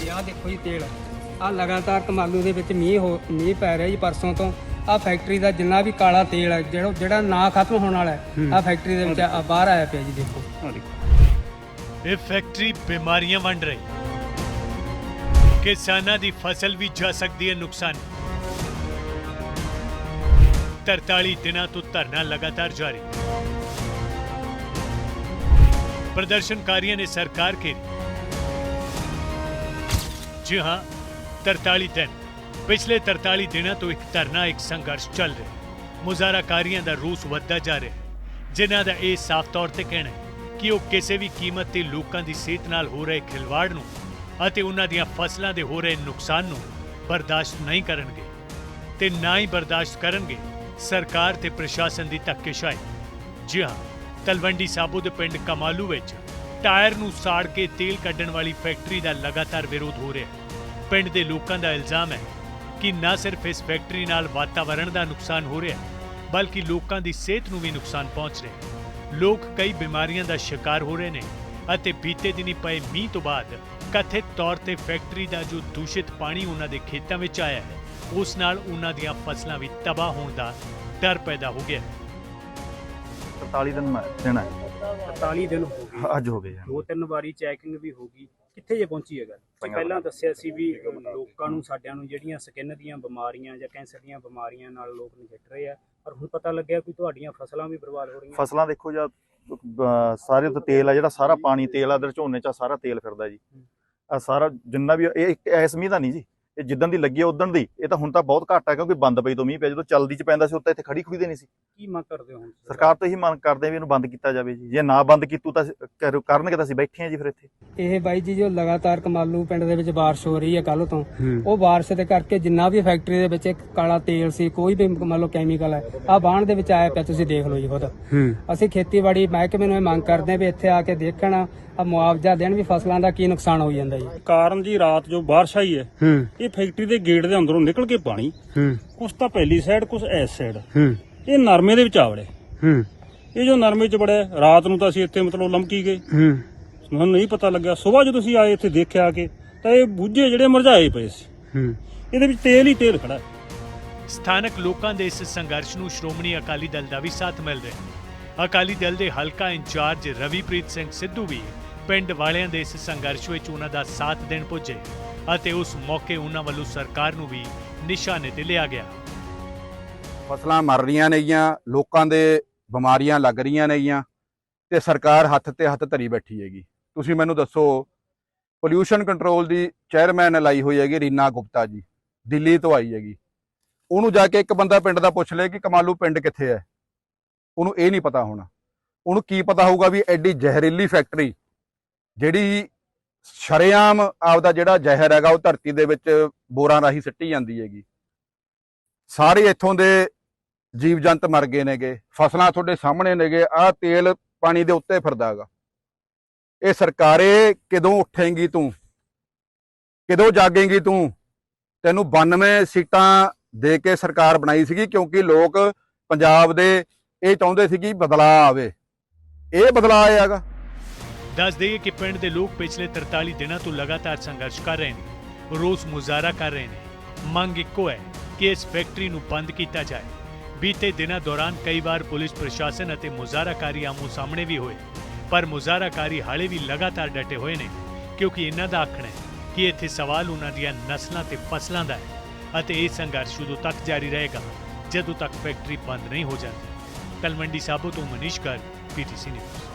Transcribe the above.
ਜੀ ਆਹ ਦੇਖੋ ਜੀ ਤੇਲ। ਆਹ ਲਗਾਤਾਰ ਕਮਾਲੂ ਦੇ ਵਿੱਚ ਮੀਂਹ ਹੋ ਮੀਂਹ ਪੈ ਰਿਹਾ ਜੀ ਪਰਸੋਂ ਤੋਂ। ਆਹ ਫੈਕਟਰੀ ਦਾ ਜਿੰਨਾ ਵੀ ਕਾਲਾ ਤੇਲ ਹੈ ਜਿਹੜਾ ਜਿਹੜਾ ਨਾ ਖਤਮ ਹੋਣ ਵਾਲਾ ਹੈ ਆਹ ਫੈਕਟਰੀ ਦੇ ਵਿੱਚ ਆਹ ਬਾਹਰ ਆਇਆ ਪਿਆ ਜੀ ਦੇਖੋ। ਇਹ ਫੈਕਟਰੀ ਬਿਮਾਰੀਆਂ ਵੰਡ ਰਹੀ। ਕਿਸਾਨਾਂ ਦੀ ਫਸਲ ਵੀ ਜਾ ਸਕਦੀ ਹੈ ਨੁਕਸਾਨ। 43 ਦਿਨਾਂ ਤੋਂ ਧਰਨਾ ਲਗਾਤਾਰ ਜਾਰੀ। ਪ੍ਰਦਰਸ਼ਨਕਾਰੀਆਂ ਨੇ ਸਰਕਾਰ ਘੇਰੀ। ਜੀ ਹਾਂ 43 ਦਿਨ। ਪਿਛਲੇ 43 ਦਿਨਾਂ ਤੋਂ ਇੱਕ ਧਰਨਾ, ਇੱਕ ਸੰਘਰਸ਼ ਚੱਲ ਰਿਹਾ ਹੈ। ਮੁਜ਼ਾਹਰਾਕਾਰੀਆਂ ਦਾ ਰੋਸ ਵੱਧਦਾ ਜਾ ਰਿਹਾ ਹੈ। ਜਿਨ੍ਹਾਂ ਦਾ ਇਹ ਸਾਫ਼ ਤੌਰ ਤੇ ਕਹਿਣਾ ਹੈ ਕਿ ਉਹ ਕਿਸੇ ਵੀ ਕੀਮਤ ਤੇ ਲੋਕਾਂ ਦੀ ਸਿਹਤ ਨਾਲ ਹੋ ਰਹੇ ਖਿਲਵਾੜ ਨੂੰ ਅਤੇ ਉਹਨਾਂ ਦੀਆਂ ਫਸਲਾਂ ਦੇ ਹੋ ਰਹੇ ਨੁਕਸਾਨ ਨੂੰ ਬਰਦਾਸ਼ਤ ਨਹੀਂ ਕਰਨਗੇ ਤੇ ਨਾ ਹੀ ਬਰਦਾਸ਼ਤ ਕਰਨਗੇ ਸਰਕਾਰ ਤੇ ਪ੍ਰਸ਼ਾਸਨ ਦੀ ਧੱਕੇਸ਼ਾਹੀ। ਜੀ ਹਾਂ, ਤਲਵੰਡੀ ਸਾਬੋ ਦੇ ਪਿੰਡ ਕਮਾਲੂ ਵਿੱਚ ਟਾਇਰ ਨੂੰ ਸਾੜ ਕੇ ਤੇਲ ਕੱਢਣ ਵਾਲੀ ਫੈਕਟਰੀ ਦਾ ਲਗਾਤਾਰ ਵਿਰੋਧ ਹੋ ਰਿਹਾ ਹੈ। ਪਿੰਡ ਦੇ ਲੋਕਾਂ ਦਾ ਇਲਜ਼ਾਮ ਹੈ ਕਿ ਨਾ ਸਿਰਫ ਇਸ ਫੈਕਟਰੀ ਨਾਲ ਵਾਤਾਵਰਣ ਦਾ ਨੁਕਸਾਨ ਹੋ ਰਿਹਾ ਹੈ, ਬਲਕਿ ਲੋਕਾਂ ਦੀ ਸਿਹਤ ਨੂੰ ਵੀ ਨੁਕਸਾਨ ਪਹੁੰਚ ਰਿਹਾ ਹੈ। ਲੋਕ ਕਈ ਬਿਮਾਰੀਆਂ ਦਾ ਸ਼ਿਕਾਰ ਹੋ ਰਹੇ ਨੇ ਅਤੇ ਬੀਤੇ ਦਿਨੀ ਪਏ ਮੀਂਹ ਤੋਂ ਬਾਅਦ ਕਥਿਤ ਤੌਰ ਤੇ ਫੈਕਟਰੀ ਦਾ ਜੋ ਦੂਸ਼ਿਤ ਪਾਣੀ ਉਹਨਾਂ ਦੇ ਖੇਤਾਂ ਵਿੱਚ ਆਇਆ ਹੈ, ਉਸ ਨਾਲ ਉਹਨਾਂ ਦੀਆਂ ਫਸਲਾਂ ਵੀ ਤਬਾਹ ਹੋਣ ਦਾ ਡਰ ਪੈਦਾ ਹੋ ਗਿਆ ਹੈ। 43 ਦਿਨ ਮੈਂ ਦੇਣਾ ਹੈ। 43 ਦਿਨ ਹੋ ਗਏ। ਅੱਜ ਹੋ ਗਏ। ਦੋ ਤਿੰਨ ਵਾਰੀ ਚੈਕਿੰਗ ਵੀ ਹੋ ਗਈ। ਕਿੱਥੇ ਜੇ ਪਹੁੰਚੀ ਹੈ ਗੱਲ? ਤੁਸੀਂ ਪਹਿਲਾਂ ਦੱਸਿਆ ਸੀ ਵੀ ਲੋਕਾਂ ਨੂੰ ਸਾਡਿਆਂ ਨੂੰ ਜਿਹੜੀਆਂ ਸਕਿਨ ਦੀਆਂ ਬਿਮਾਰੀਆਂ ਜਾਂ ਕੈਂਸਰ ਦੀਆਂ ਬਿਮਾਰੀਆਂ ਨਾਲ ਲੋਕ ਨਜਿੱਠ ਰਹੇ ਆ ਪਰ ਹੁਣ ਪਤਾ ਲੱਗਿਆ ਕਿ ਤੁਹਾਡੀਆਂ ਫਸਲਾਂ ਵੀ ਬਰਬਾਦ ਹੋ ਰਹੀਆਂ। ਫਸਲਾਂ ਦੇਖੋ ਜਾਂ ਸਾਰੇ ਉੱਤੇ ਤੇਲ ਆ ਜਿਹੜਾ ਸਾਰਾ ਪਾਣੀ ਤੇਲ ਆ ਇਧਰ ਝੋਨੇ ਚ ਸਾਰਾ ਤੇਲ ਫਿਰਦਾ ਜੀ। ਆ ਸਾਰਾ ਜਿੰਨਾ ਵੀ ਇਹ ਇੱਕ ਐਸ ਮੀਂਹ ਦਾ ਨਹੀਂ ਜੀ। ਇਹ ਜਿੱਦਣ ਦੀ ਲੱਗੀ ਆ ਉਦੋਂ ਦੀ ਇਹ ਤਾਂ ਹੁਣ ਤਾਂ ਬਹੁਤ ਘੱਟ ਆ ਕਿਉਂਕਿ ਬੰਦ ਪਈ ਤੋਂ ਮੀਂਹ ਪਿਆ ਜਦੋਂ ਚਲਦੀ ਚ ਪੈਂਦਾ ਸੀ ਉੱਤੇ ਇੱਥੇ ਖੜੀ ਖੁੜੀ ਦੇ ਨਹੀਂ ਸੀ। ਕੀ ਮੰਗ ਕਰਦੇ ਹੋ ਹੁਣ? ਸਰਕਾਰ ਤੋਂ ਇਹੀ ਮੰਗ ਕਰਦੇ ਆ ਵੀ ਇਹਨੂੰ ਬੰਦ ਕੀਤਾ ਜਾਵੇ ਜੀ। ਜੇ ਨਾ ਬੰਦ ਕੀਤੂ ਤਾਂ ਕਰ- ਕਰਨਗੇ ਤਾਂ ਅਸੀਂ ਬੈਠੇ ਆ ਜੀ ਫਿਰ ਇੱਥੇ। ਇਹ ਬਾਈ ਜੀ ਜੋ ਲਗਾਤਾਰ ਕਮਾਲੂ ਪਿੰਡ ਦੇ ਵਿੱਚ ਬਾਰਿਸ਼ ਹੋ ਰਹੀ ਹੈ ਕੱਲ ਤੋਂ ਉਹ ਬਾਰਿਸ਼ ਦੇ ਕਰਕੇ ਜਿੰਨਾ ਵੀ ਫੈਕਟਰੀ ਦੇ ਵਿੱਚ ਇੱਕ ਕਾਲਾ ਤੇਲ ਸੀ ਕੋਈ ਵੀ ਮੰਨ ਲਓ ਕੈਮੀਕਲ ਹੈ ਆ ਬਾਣ ਦੇ ਵਿੱਚ ਆਇਆ ਪਿਆ ਤੁਸੀਂ ਦੇਖ ਲਓ ਜੀ ਖੁਦ। ਅਸੀਂ ਖੇਤੀਬਾੜੀ ਮਹਿਕਮੇ ਨੂੰ ਇਹ ਮੰਗ ਕਰਦੇ ਹਾਂ ਵੀ ਇੱਥੇ ਆ ਕੇ ਦੇਖਣ ਆ ਮੁਆਵਜ਼ਾ ਦੇਣ ਵੀ ਫਸਲਾਂ ਦਾ ਕੀ ਨੁਕਸਾਨ ਹੋਈ ਜਾਂਦਾ ਜੀ। ਕਾਰਨ ਜੀ ਰਾਤ ਜੋ ਬਾਰਿਸ਼ ਆਈ ਹੈ ਇਹ ਫੈਕਟਰੀ ਦੇ ਗੇਟ ਦੇ ਅੰਦਰੋਂ ਨਿਕਲ ਕੇ ਪਾਣੀ ਕੁਛ ਤਾਂ ਪਹਿਲੀ ਸਾਈਡ ਕੁਛ ਇਸ ਸਾਈਡ ਇਹ ਨਰਮੇ ਦੇ ਵਿੱਚ ਆ ਵੜੇ ਇਹ ਜੋ ਨਰਮੇ ਚ ਵੜਿਆ ਰਾਤ ਨੂੰ ਤਾਂ ਅਸੀਂ ਇੱਥੇ ਮਤਲਬ ਲੰਮਕੀ ਗਏ। ਸਾਨੂੰ ਨਹੀਂ ਪਤਾ ਲੱਗਿਆ। ਸਵੇਰ ਜਦੋਂ ਅਸੀਂ ਆਏ ਇੱਥੇ ਦੇਖਿਆ ਆ ਕੇ ਤਾਂ ਇਹ ਬੁੱਝੇ ਜਿਹੜੇ ਮਰਝਾਏ ਪਏ ਸੀ। ਇਹਦੇ ਵਿੱਚ ਤੇਲ ਹੀ ਤੇਲ ਖੜਾ ਹੈ। ਸਥਾਨਕ ਲੋਕਾਂ ਦੇ ਇਸ ਸੰਘਰਸ਼ ਨੂੰ ਸ਼੍ਰੋਮਣੀ ਅਕਾਲੀ ਦਲ ਦਾ ਵੀ ਸਾਥ ਮਿਲ ਰਿਹਾ ਹੈ। ਅਕਾਲੀ ਦਲ ਦੇ ਹਲਕਾ ਇੰਚਾਰਜ ਰਵੀਪ੍ਰੀਤ ਸਿੰਘ ਸਿੱਧੂ ਵੀ ਪਿੰਡ ਵਾਲਿਆਂ ਦੇ ਇਸ ਸੰਘਰਸ਼ ਵਿੱਚ ਉਹਨਾਂ ਦਾ ਸਾਥ ਦੇਣ ਪੁੱਜੇ ਅਤੇ ਉਸ ਮੌਕੇ ਉਹਨਾਂ ਵੱਲੋਂ ਸਰਕਾਰ ਨੂੰ ਵੀ ਨਿਸ਼ਾਨੇ ਤੇ ਲਿਆ ਗਿਆ। ਫਸਲਾਂ ਮਰ ਰਹੀਆਂ ਨੇਗੀਆਂ, ਲੋਕਾਂ ਦੇ ਬਿਮਾਰੀਆਂ ਲੱਗ ਰਹੀਆਂ ਨੇਗੀਆਂ ਤੇ ਸਰਕਾਰ ਹੱਥ ਤੇ ਹੱਥ ਧਰੀ ਬੈਠੀ ਹੈਗੀ। ਤੁਸੀਂ ਮੈਨੂੰ ਦੱਸੋ ਪੋਲਿਊਸ਼ਨ ਕੰਟਰੋਲ ਦੀ ਚੇਅਰਮੈਨ ਲਾਈ ਹੋਈ ਹੈਗੀ ਰੀਨਾ ਗੁਪਤਾ ਜੀ, ਦਿੱਲੀ ਤੋਂ ਆਈ ਹੈਗੀ। ਉਹਨੂੰ ਜਾ ਕੇ ਇੱਕ ਬੰਦਾ ਪਿੰਡ ਦਾ ਪੁੱਛ ਲਏ ਕਿ ਕਮਾਲੂ ਪਿੰਡ ਕਿੱਥੇ ਹੈ। ਉਹਨੂੰ ਇਹ ਨਹੀਂ ਪਤਾ ਹੋਣਾ। ਉਹਨੂੰ ਕੀ ਪਤਾ ਹੋਊਗਾ ਵੀ ਐਡੀ ਜ਼ਹਿਰੀਲੀ ਫੈਕਟਰੀ ਜਿਹੜੀ ਸ਼ਰੇਆਮ ਆਪਦਾ ਜਿਹੜਾ ਜ਼ਹਿਰ ਹੈਗਾ ਉਹ ਧਰਤੀ ਦੇ ਵਿੱਚ ਬੋਰਾਂ ਰਾਹੀਂ ਸਿੱਟੀ ਜਾਂਦੀ ਹੈਗੀ। ਸਾਰੇ ਇੱਥੋਂ ਦੇ ਜੀਵ ਜੰਤ ਮਰ ਗਏ ਨੇਗੇ, ਫਸਲਾਂ ਤੁਹਾਡੇ ਸਾਹਮਣੇ ਨੇਗੇ, ਆਹ ਤੇਲ ਪਾਣੀ ਦੇ ਉੱਤੇ ਫਿਰਦਾ ਹੈਗਾ। ਇਹ ਸਰਕਾਰੇ ਕਦੋਂ ਉੱਠੇਂਗੀ ਤੂੰ? ਕਦੋਂ ਜਾਗੇਂਗੀ ਤੂੰ? ਤੈਨੂੰ 92 ਸੀਟਾਂ ਦੇ ਕੇ ਸਰਕਾਰ ਬਣਾਈ ਸੀਗੀ ਕਿਉਂਕਿ ਲੋਕ ਪੰਜਾਬ ਦੇ ਇਹ ਚਾਹੁੰਦੇ ਸੀ ਕਿ ਬਦਲਾਅ ਆਵੇ। ਇਹ ਬਦਲਾਅ ਹੈਗਾ। ਦੱਸ ਦਈਏ ਕਿ ਪਿੰਡ ਦੇ ਲੋਕ ਪਿਛਲੇ 43 ਦਿਨਾਂ ਤੋਂ ਲਗਾਤਾਰ ਸੰਘਰਸ਼ ਕਰ ਰਹੇ ਨੇ, ਰੋਸ ਮੁਜ਼ਾਹਰਾ ਕਰ ਰਹੇ ਨੇ। ਮੰਗ ਇੱਕੋ ਹੈ ਕਿ ਇਸ ਫੈਕਟਰੀ ਨੂੰ ਬੰਦ ਕੀਤਾ ਜਾਏ। ਬੀਤੇ ਦਿਨਾਂ ਦੌਰਾਨ ਕਈ ਵਾਰ ਪੁਲਿਸ ਪ੍ਰਸ਼ਾਸਨ ਅਤੇ ਮੁਜ਼ਾਹਰਾਕਾਰੀ ਆਮੋ ਸਾਹਮਣੇ ਵੀ ਹੋਏ, ਪਰ ਮੁਜ਼ਾਹਰਾਕਾਰੀ ਹਾਲੇ ਵੀ ਲਗਾਤਾਰ ਡਟੇ ਹੋਏ ਨੇ, ਕਿਉਂਕਿ ਇਹਨਾਂ ਦਾ ਆਖਣਾ ਹੈ ਕਿ ਇੱਥੇ ਸਵਾਲ ਉਹਨਾਂ ਦੀਆਂ ਨਸਲਾਂ ਤੇ ਫਸਲਾਂ ਦਾ ਹੈ ਅਤੇ ਇਹ ਸੰਘਰਸ਼ ਉਦੋਂ ਤੱਕ ਜਾਰੀ ਰਹੇਗਾ, ਜਦੋਂ ਤੱਕ ਫੈਕਟਰੀ ਬੰਦ ਨਹੀਂ ਹੋ ਜਾਂਦੀ। ਤਲਵੰਡੀ ਸਾਬੋ ਤੋਂ ਮਨੀਸ਼ ਕਰ ਪੀਟੀਸੀ ਨਿਊਜ਼।